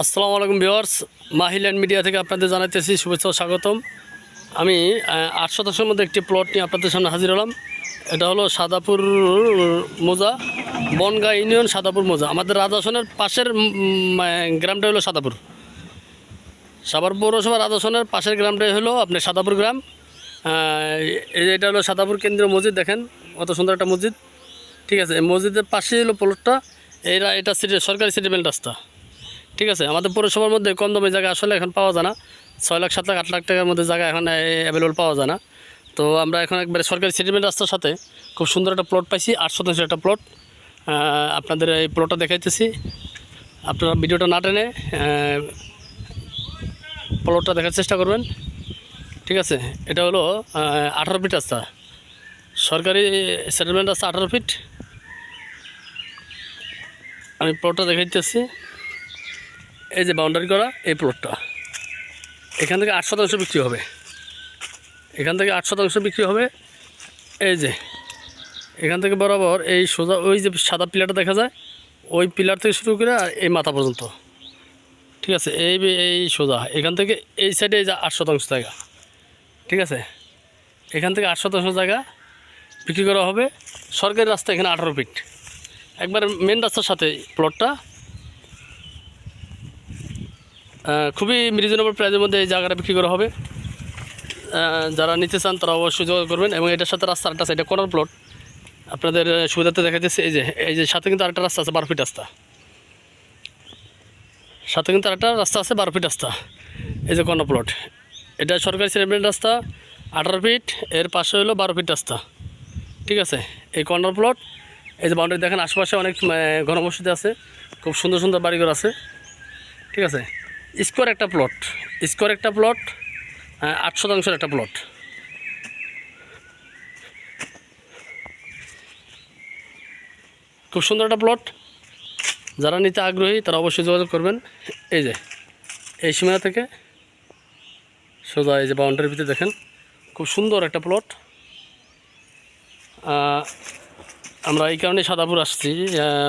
আসসালামু আলাইকুম viewers মাহিল্যান্ড media থেকে আপনাদের জানাইতেছি শুভেচ্ছা স্বাগতম। আমি আট শতাংশের মধ্যে একটি প্লট নিয়ে আপনাদের সামনে হাজির হলাম। এটা হলো সাদাপুর মোজা, বনগাঁ ইউনিয়ন সাদাপুর মোজা। আমাদের রাজাসনের পাশের গ্রামটা হলো সাদাপুর। সাভার পৌরসভা রাজাসনের পাশের গ্রামটাই হলো আপনার সাদাপুর গ্রাম। এটা হলো সাদাপুর কেন্দ্রীয় মসজিদ, দেখেন, কত সুন্দর একটা মসজিদ। ঠিক আছে মসজিদের পাশেই হলো প্লটটা এরা, এটা সরকারি সেটেলমেন্ট রাস্তা। ঠিক আছে, আমাদের পৌরসভার মধ্যে কম দামে জায়গা আসলে এখন পাওয়া যায় না। ছয় লাখ, সাত লাখ, আট লাখ টাকার মধ্যে জায়গা এখন অ্যাভেলেবল পাওয়া যায় না। তো আমরা এখন একবারে সরকারি সেটেলমেন্ট রাস্তার সাথে খুব সুন্দর একটা প্লট পাইছি, আট শতাংশ একটা প্লট আপনাদের এই প্লটটা দেখাইতেছি। আপনারা ভিডিওটা না টেনে প্লটটা দেখার চেষ্টা করবেন। ঠিক আছে, এটা হলো আঠারো ফিট রাস্তা। সরকারি সেটেলমেন্ট রাস্তা আঠারো ফিট আমি প্লটটা দেখাইতেছি। এই যে বাউন্ডারি করা, এই প্লটটা এখান থেকে আট শতাংশ বিক্রি হবে। এখান থেকে আট শতাংশ বিক্রি হবে। এই যে, এখান থেকে বরাবর এই সোজা, ওই যে সাদা পিলারটা দেখা যায়, ওই পিলার থেকে শুরু করে আর এই মাথা পর্যন্ত। ঠিক আছে, এই এই সোজা। এখান থেকে এই সাইডে এই যে আট শতাংশ জায়গা। ঠিক আছে, এখান থেকে আট শতাংশ জায়গা বিক্রি করা হবে। সরকারি রাস্তা এখানে আঠারো ফিট একবার মেন রাস্তার সাথে প্লটটা খুবই রিজনেবল প্রাইসের মধ্যে এই জায়গাটা বিক্রি করা হবে। যারা নিতে চান তারা অবশ্যই যোগাযোগ করবেন এবং এটার সাথে রাস্তা আরেকটা আছে এটা কর্নার প্লট আপনাদের সুবিধাতে দেখা যাচ্ছে এই যে এই যে সাথে কিন্তু আরেকটা রাস্তা আছে, বারো ফিট রাস্তা। সাথে কিন্তু আরেকটা রাস্তা আছে, বারো ফিট রাস্তা। এই যে কর্নার প্লট এটা সরকারি সিমেন্ট রাস্তা, আঠারো ফিট এর পাশে হলো বারো ফিট রাস্তা। ঠিক আছে? এই কর্নার প্লট এই যে বাউন্ডারি দেখেন, আশেপাশে অনেক ঘনবসতি আছে। খুব সুন্দর সুন্দর বাড়িঘর আছে। ঠিক আছে? স্কোয়ার একটা প্লট স্কোয়ার একটা প্লট আট শতাংশের একটা প্লট খুব সুন্দর একটা প্লট যারা নিতে আগ্রহী তারা অবশ্যই যোগাযোগ করবেন এই যে এই সীমানা থেকে সোজা এই যে বাউন্ডারির ভিতরে দেখেন খুব সুন্দর একটা প্লট আমরা এই কারণে সাদাপুর আসছি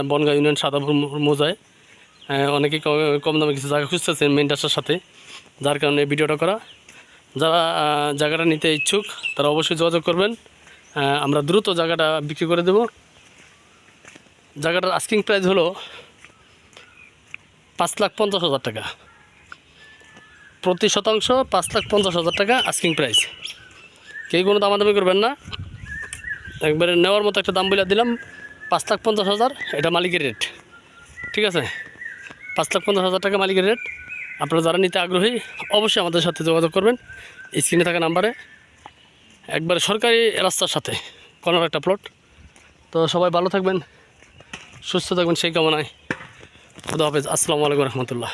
বনগাঁ ইউনিয়ন সাদাপুর মোজায় আহ, অনেকে ক- কম দামে কিছু জায়গা খুঁজতেছেন মেন রাস্তার সাথে। যার কারণে ভিডিওটা করা। যারা জায়গাটা নিতে ইচ্ছুক তারা অবশ্যই যোগাযোগ করবেন। আমরা দ্রুত জায়গাটা বিক্রি করে দেব। জায়গাটার আস্কিং প্রাইস হলো পাঁচ লাখ পঞ্চাশ হাজার টাকা। প্রতি শতাংশ পাঁচ লাখ পঞ্চাশ হাজার টাকা আস্কিং প্রাইস কেউ কোনো দামাদামি করবেন না। একবারে নেওয়ার মতো একটা দাম বলে দিলাম পাঁচ লাখ পঞ্চাশ হাজার এটা মালিকের রেট ঠিক আছে? পাঁচ লাখ পঞ্চাশ হাজার টাকা মালিকের রেট আপনারা যারা নিতে আগ্রহী, অবশ্যই আমাদের সাথে যোগাযোগ করবেন। স্ক্রিনে থাকা নাম্বারে একবারে সরকারি রাস্তার সাথে কোনো একটা প্লট তো সবাই ভালো থাকবেন, সুস্থ থাকবেন, সেই কামনায়। খুদা হাফেজ। আসসালামু আলাইকুম রহমতুল্লাহ।